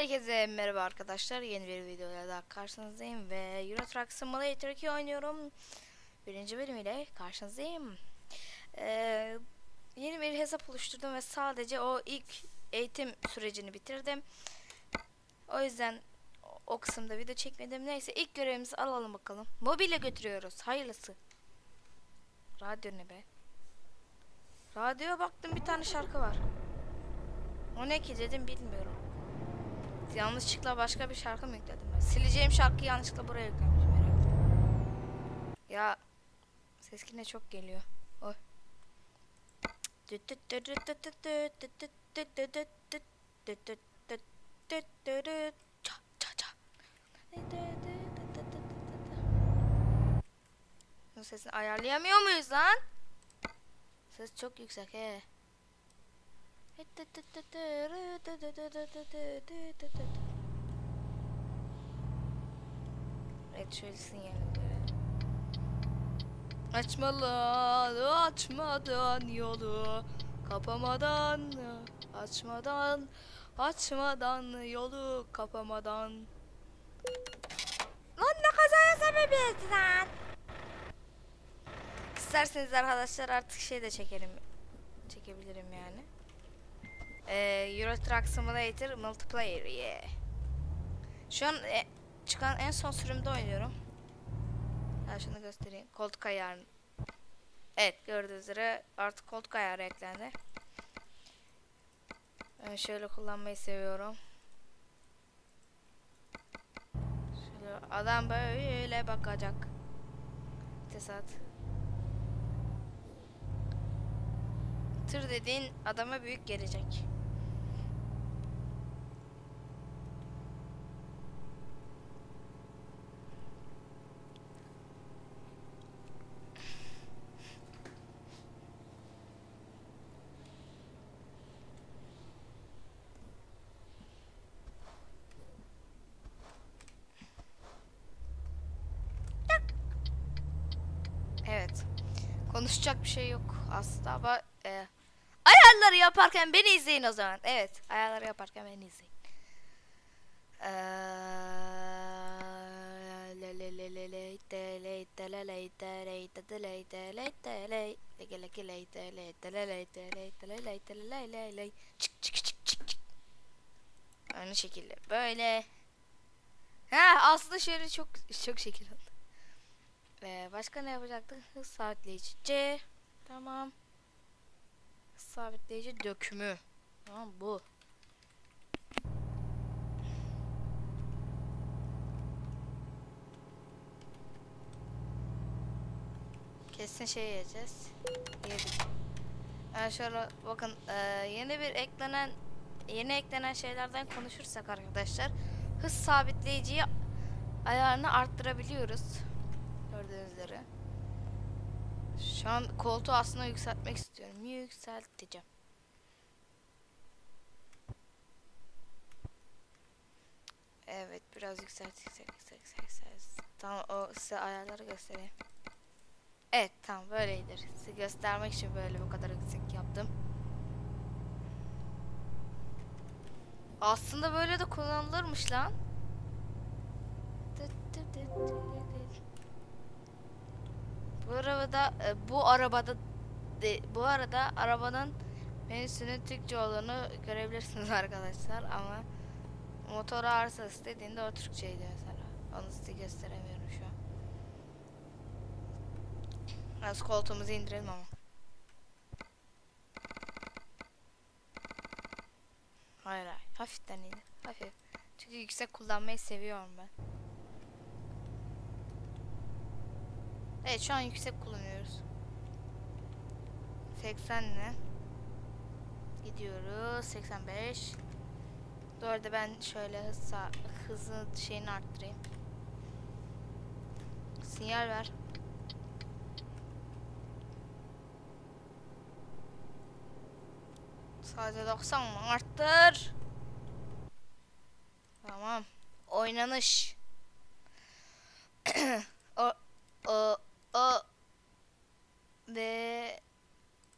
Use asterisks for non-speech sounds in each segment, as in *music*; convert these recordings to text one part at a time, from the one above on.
Herkese merhaba arkadaşlar. Yeni bir videoyla daha karşınızdayım ve Euro Truck Simulator 2 oynuyorum. Birinci bölümüyle karşınızdayım. Ee, yeni bir hesap oluşturdum ve sadece o ilk eğitim sürecini bitirdim. O yüzden o- kısımda video çekmedim. Neyse ilk görevimizi alalım bakalım. Mobile götürüyoruz. Hayırlısı. Radyo ne be? Radyoya baktım bir tane şarkı var. O ne ki dedim bilmiyorum. Yanlışlıkla başka bir şarkı mı yükledim? Sileceğim şarkıyı yanlışlıkla buraya yüklemişim. Ya ses yine çok geliyor. Oy. Sesini ayarlayamıyor muyuz lan? Ses çok yüksek he. Evet şöyle sinyalini görelim. Açmadan yolu kapamadan, açmadan, açmadan yolu kapamadan. Lan ne kazaya sebebiyet lan? İsterseniz arkadaşlar artık şey de çekelim. Çekebilirim yani. Ee, Euro Truck Simulator Multiplayer yeah. Şu an e, çıkan en son sürümde oynuyorum. Ha şunu göstereyim. Koltuk ayarı. Evet gördüğünüz üzere artık koltuk ayarı eklendi. Ben şöyle kullanmayı seviyorum. Şöyle adam böyle bakacak. Tesat. Tır dediğin adama büyük gelecek. Evet. Konuşacak bir şey yok aslında ama e, ayarları yaparken beni izleyin o zaman. Evet, ayarları yaparken beni izleyin. Aynı şekilde böyle. Ha aslında şöyle çok çok şekil Ve başka ne yapacaktık? Hız sabitleyici C. Tamam. Hız sabitleyici dökümü. Tamam bu. Kesin şey yiyeceğiz. Yedik. Yani şöyle bakın e, yeni bir eklenen yeni eklenen şeylerden konuşursak arkadaşlar hız sabitleyiciyi ayarını arttırabiliyoruz. Gördüğünüz üzere. Şu an koltuğu aslında yükseltmek istiyorum. Yükselteceğim. Evet biraz yükselt yükselt yükselt yükselt. yükselt. Tamam o size ayarları göstereyim. Evet tamam böyledir. Size göstermek için böyle bu kadar yüksek yaptım. Aslında böyle de kullanılırmış lan. Bu arabada e, bu arabada bu arada arabanın menüsünün Türkçe olduğunu görebilirsiniz *laughs* arkadaşlar ama motor arıza istediğinde o Türkçeydi mesela. Onu size gösteremiyorum şu an. Biraz koltuğumuzu indirelim ama. Hayır hayır. Hafiften indir. Hafif. Çünkü yüksek kullanmayı seviyorum ben. Evet şu an yüksek kullanıyoruz. 80 ne? Gidiyoruz. 85. Bu arada ben şöyle hız hızı şeyini arttırayım. Sinyal ver. Sadece 90 mı? Arttır. Tamam. Oynanış. *clears throat* o o ve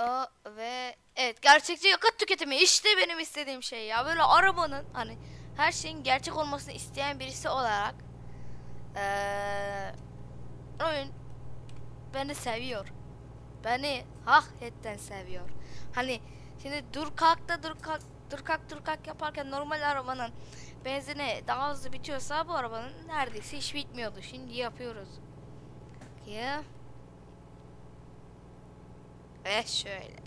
o ve evet gerçekçi yakıt tüketimi işte benim istediğim şey ya böyle arabanın hani her şeyin gerçek olmasını isteyen birisi olarak eee oyun beni seviyor. Beni hakikaten seviyor. Hani şimdi dur kalk da dur kalk dur kalk dur kalk yaparken normal arabanın benzini daha hızlı bitiyorsa bu arabanın neredeyse hiç bitmiyordu. Şimdi yapıyoruz. Ya. Eh şöyle.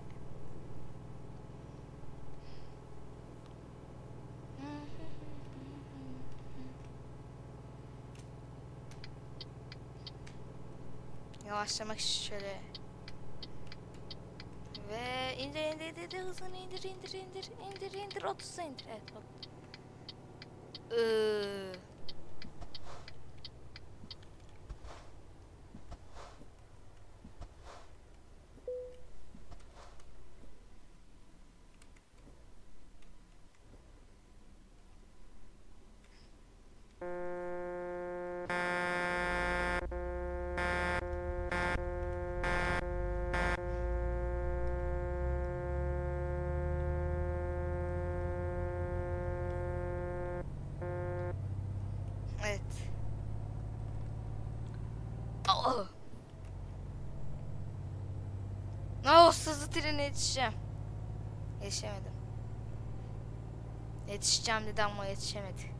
Yavaşlamak şöyle. Ve indir indir indir, indir hızını indir indir indir indir indir 30'a indir. Evet bak. Iıı. Oh. Oh, hızlı trene yetişeceğim. Yetişemedim. Yetişeceğim dedi ama yetişemedi.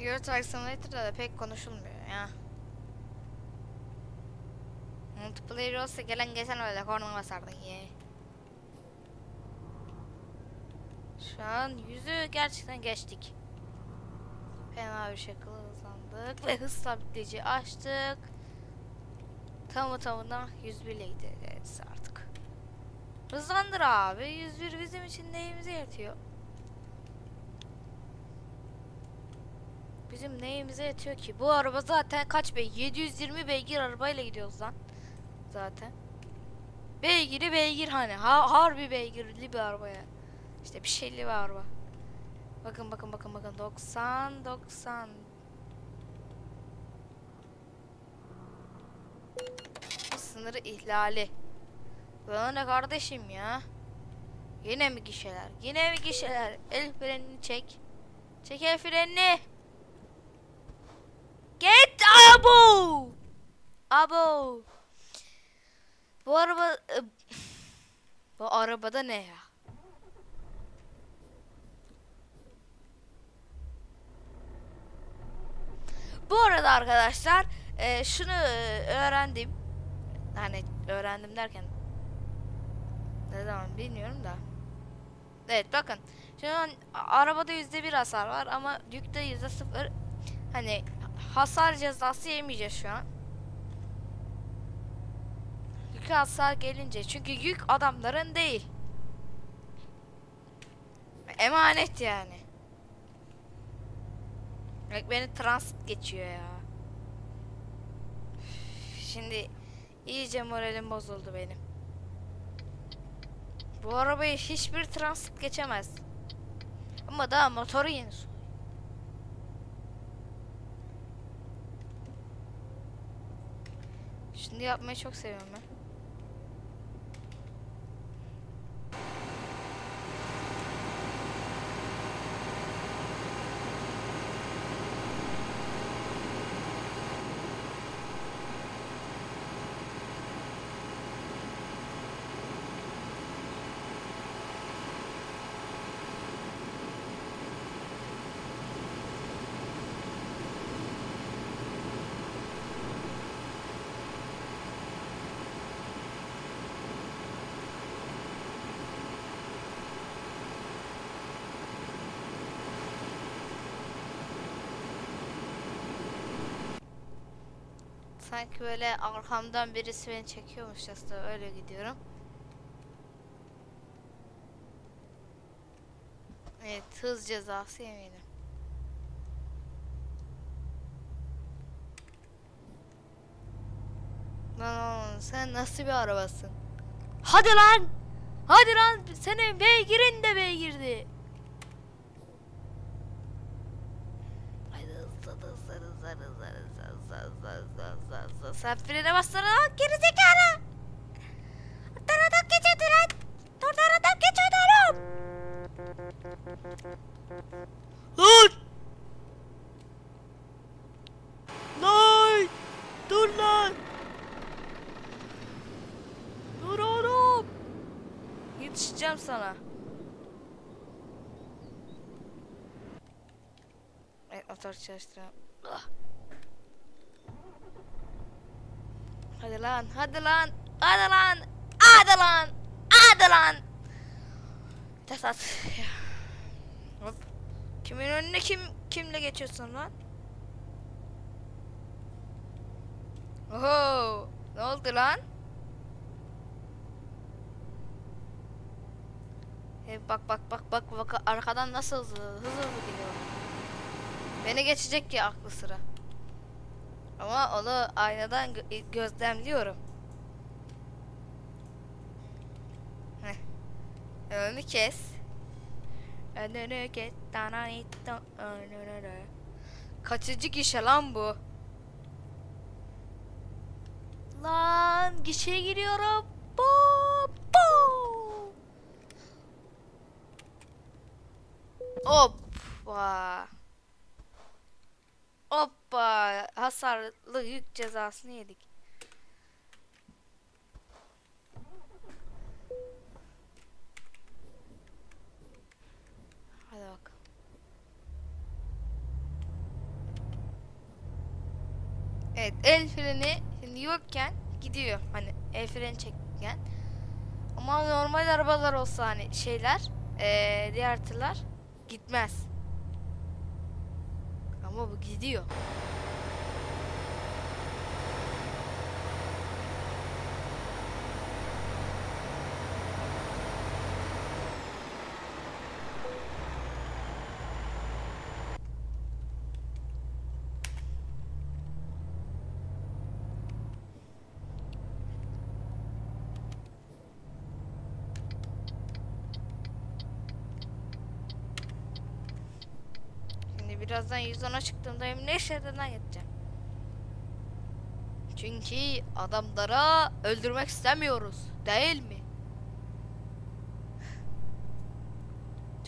Euro Truck Simulator'da da pek konuşulmuyor ya. Multiplayer olsa gelen geçen öyle korna basardın ye. Şu an yüzü gerçekten geçtik. Fena bir şekilde hızlandık ve hız sabitleyici açtık. Tamı tamına 101 ile gideceğiz artık. Hızlandır abi. 101 bizim için neyimize yetiyor? Bizim neyimize yetiyor ki? Bu araba zaten kaç bey? 720 beygir arabayla gidiyoruz lan. Zaten. Beygiri beygir hani. Ha, harbi beygirli bir arabaya. İşte bir şeyli bir araba. Bakın bakın bakın bakın. 90 90. Bu sınırı ihlali. Ne kardeşim ya? Yine mi gişeler? Yine mi gişeler? El frenini çek. Çek el frenini. Get abo. Abo. Bu araba e, bu arabada ne ya? Bu arada arkadaşlar e, şunu e, öğrendim. Hani öğrendim derken ne zaman bilmiyorum da. Evet bakın. Şu an arabada yüzde bir hasar var ama yükte yüzde sıfır. Hani hasar cezası yemeyeceğiz şu an. Yük hasar gelince çünkü yük adamların değil. Emanet yani. Bak beni transit geçiyor ya. Şimdi iyice moralim bozuldu benim. Bu arabayı hiçbir transit geçemez. Ama daha motoru yeni Şimdi yapmayı çok seviyorum ben. Sanki böyle arkamdan birisi beni çekiyormuş aslında öyle gidiyorum. Evet hız cezası eminim. Lan oğlum sen nasıl bir arabasın? Hadi lan! Hadi lan seni beygirin de beygirdi. Hadi hızlı hızlı hızlı hızlı hızlı. Sen frene bassana lan gerizekalı! Oradan adam geçiyordu lan! Oradan adam geçiyordu oğlum! Lan! Lan! Dur lan! Dur oğlum! Yetişeceğim sana. Evet motor çalıştıralım. Ah. Hadi lan, hadi lan, hadi lan, hadi lan, hadi lan. Ya. Hop. Kimin önüne kim kimle geçiyorsun lan? Oho, ne oldu lan? E, bak bak bak bak bak arkadan nasıl hızlı hızlı hızlı geliyor. Beni geçecek ki aklı sıra. Ama onu aynadan gö- gözlemliyorum. Heh. Önünü kes. Önünü kes. Kaçıncı gişe lan bu? Lan gişeye giriyorum. Bu, bu. Hoppa. Hoppa. Hasarlı yük cezasını yedik. Hadi bak. Evet el freni şimdi yokken gidiyor hani el freni çekken. Ama normal arabalar olsa hani şeyler eee diğer tırlar gitmez. Baba gidiyor. Birazdan 110'a çıktığımda emniyet şeridinden yatacağım. Çünkü adamlara öldürmek istemiyoruz. Değil mi?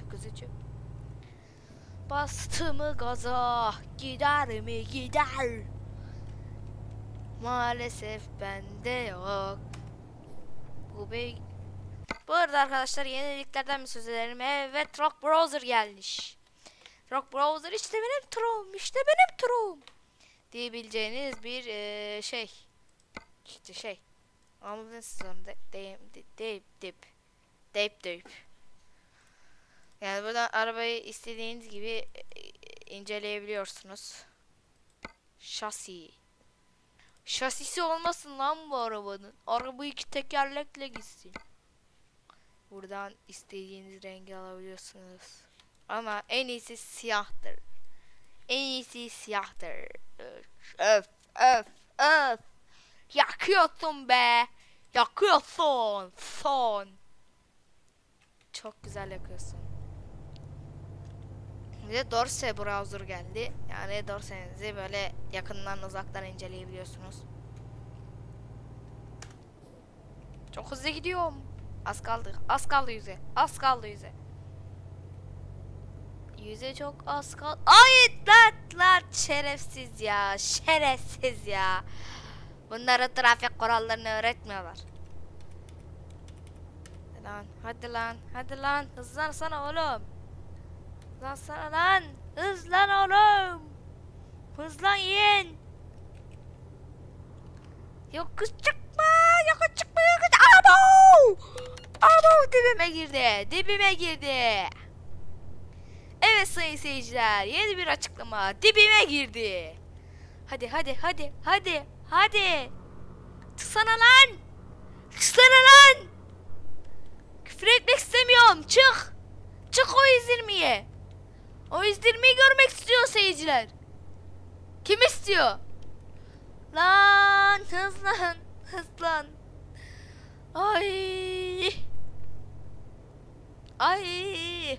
Çok üzücü. Bastı mı gaza gider mi gider. Maalesef bende yok. Bu bey... Bu arada arkadaşlar yeniliklerden bir söz ederim. Evet Rock Browser gelmiş. Rock Browser işte benim trom, işte benim trom diyebileceğiniz bir eee, şey. İşte şey. Anladınız sanırım. De, de, de, deyip, dip. Deyip, deyip. Yani buradan arabayı istediğiniz gibi e, inceleyebiliyorsunuz. Şasi. Şasisi olmasın lan bu arabanın. Araba iki tekerlekle gitsin. Buradan istediğiniz rengi alabiliyorsunuz. Ama en iyisi siyahtır. En iyisi siyahtır. Öf öf öf. Yakıyorsun be. Yakıyorsun. Son. Çok güzel yakıyorsun. Bir de Dorse browser geldi. Yani Dorse'nizi böyle yakından uzaktan inceleyebiliyorsunuz. Çok hızlı gidiyorum. Az kaldı. Az kaldı yüze. Az kaldı yüze. Yüze çok az kal. Ay lan lan şerefsiz ya. Şerefsiz ya. Bunlara trafik kurallarını öğretmiyorlar. Hadi lan, hadi lan, hadi lan. Hızlansana oğlum. Hızlansana lan. Hızlan oğlum. Hızlan yiyin. Yokuş çıkma, yokuş çıkma, yokuş. Abo! Abo dibime girdi, dibime girdi. Evet sayın seyirciler yeni bir açıklama dibime girdi. Hadi hadi hadi hadi hadi. Çıksana lan. Çıksana lan. Küfür etmek istemiyorum çık. Çık o 120'ye. O 120'yi görmek istiyor seyirciler. Kim istiyor? Lan hızlan Hızlan. Ay. Ay.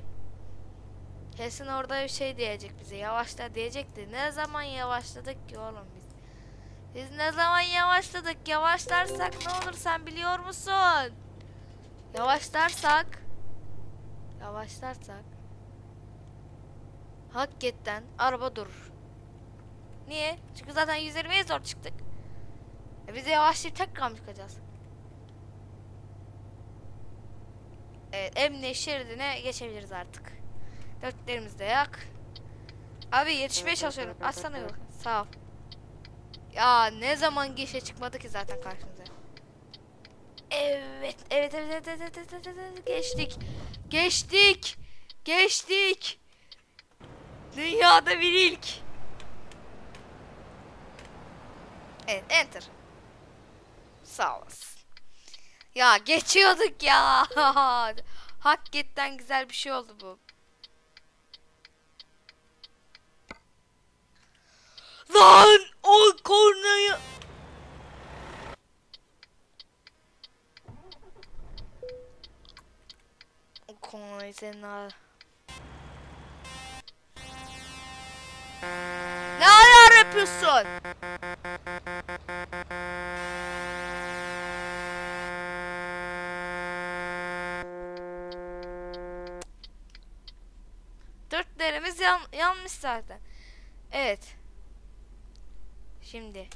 Kesin orada bir şey diyecek bize. Yavaşla diyecekti. Ne zaman yavaşladık ki oğlum biz? Biz ne zaman yavaşladık? Yavaşlarsak ne olur sen biliyor musun? Yavaşlarsak Yavaşlarsak Hakikaten araba durur. Niye? Çünkü zaten 120'ye zor çıktık. E biz de yavaşlayıp tekrar mı çıkacağız? Evet, emniyet şeridine geçebiliriz artık. Dörtlerimiz de yak. Abi yetişmeye çalışıyorum. Açsana yolu. Sağ ol. Ya ne zaman gişe çıkmadı ki zaten karşımıza. Evet, evet, evet, evet, evet, evet, evet, evet. geçtik. Geçtik. Geçtik. Dünyada bir ilk. Evet, enter. Sağ olasın. Ya geçiyorduk ya. *laughs* Hakikaten güzel bir şey oldu bu. Lan o kornayı O kornayı senin al. Ne ayar yapıyorsun? Dörtlerimiz yan, yanmış zaten. Evet. Şimdi.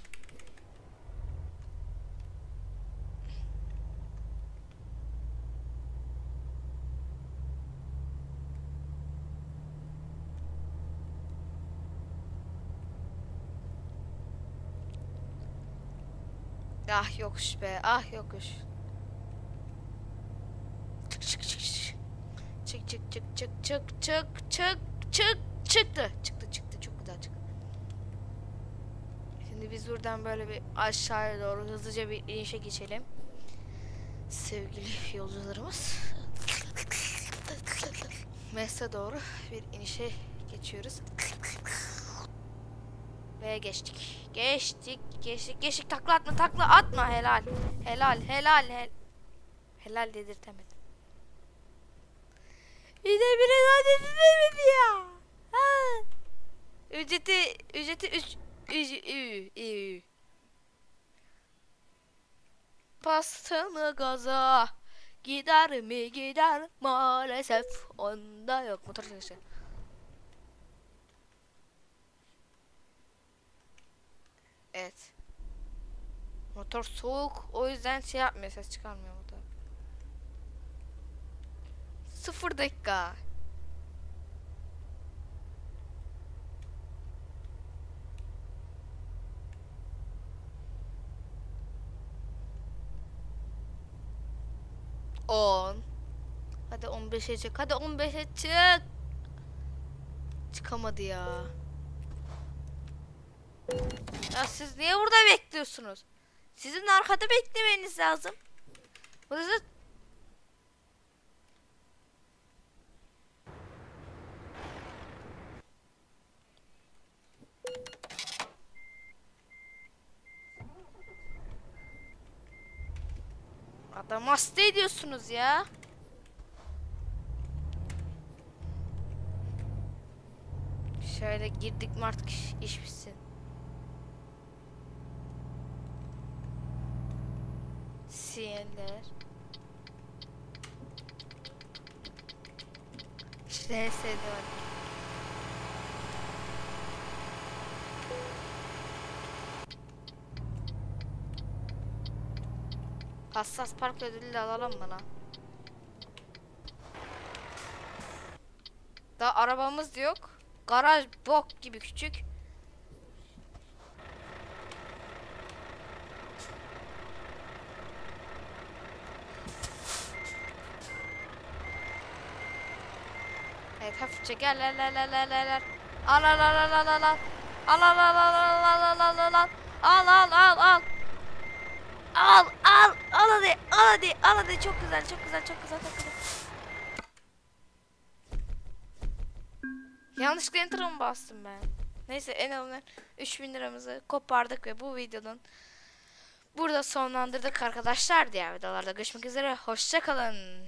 Ah yokuş be. Ah yokuş. Çık çık çık çık. Çık çık çık çık çık çık çık çıktı. Çık. Şimdi biz buradan böyle bir aşağıya doğru hızlıca bir inişe geçelim. Sevgili yolcularımız. Mesle doğru bir inişe geçiyoruz. Ve geçtik. Geçtik, geçtik, geçtik. Takla atma, takla atma. Helal. Helal, helal, hel Helal dedirtemedim. Bir de biri daha dedirtemedi ya. Ha. Ücreti, ücreti üç, üc, ü, ü. Bastı gaza Gider mi gider maalesef onda yok motor çalışıyor. Evet. Motor soğuk o yüzden şey yapmıyor ses çıkarmıyor motor. Sıfır dakika. On. Hadi 15'e çık. Hadi 15'e çık. Çıkamadı ya. Ya siz niye burada bekliyorsunuz? Sizin arkada beklemeniz lazım. Burası Adam hasta ediyorsunuz ya. Şöyle girdik mi artık iş, iş bitsin. Sinyaller. İşte en Hassas park ödülü alalım lan? Daha arabamız yok. Garaj bok gibi küçük. Evet hafifçe gel gel gel gel gel gel. Al al al al al al. Al al al al al al al al al al. Al al al al. Al al al hadi al hadi al hadi çok güzel çok güzel çok güzel çok güzel. Yanlışlıkla enter'a mı bastım ben? Neyse en azından 3000 liramızı kopardık ve bu videonun burada sonlandırdık arkadaşlar. Diğer videolarda görüşmek üzere. Hoşçakalın.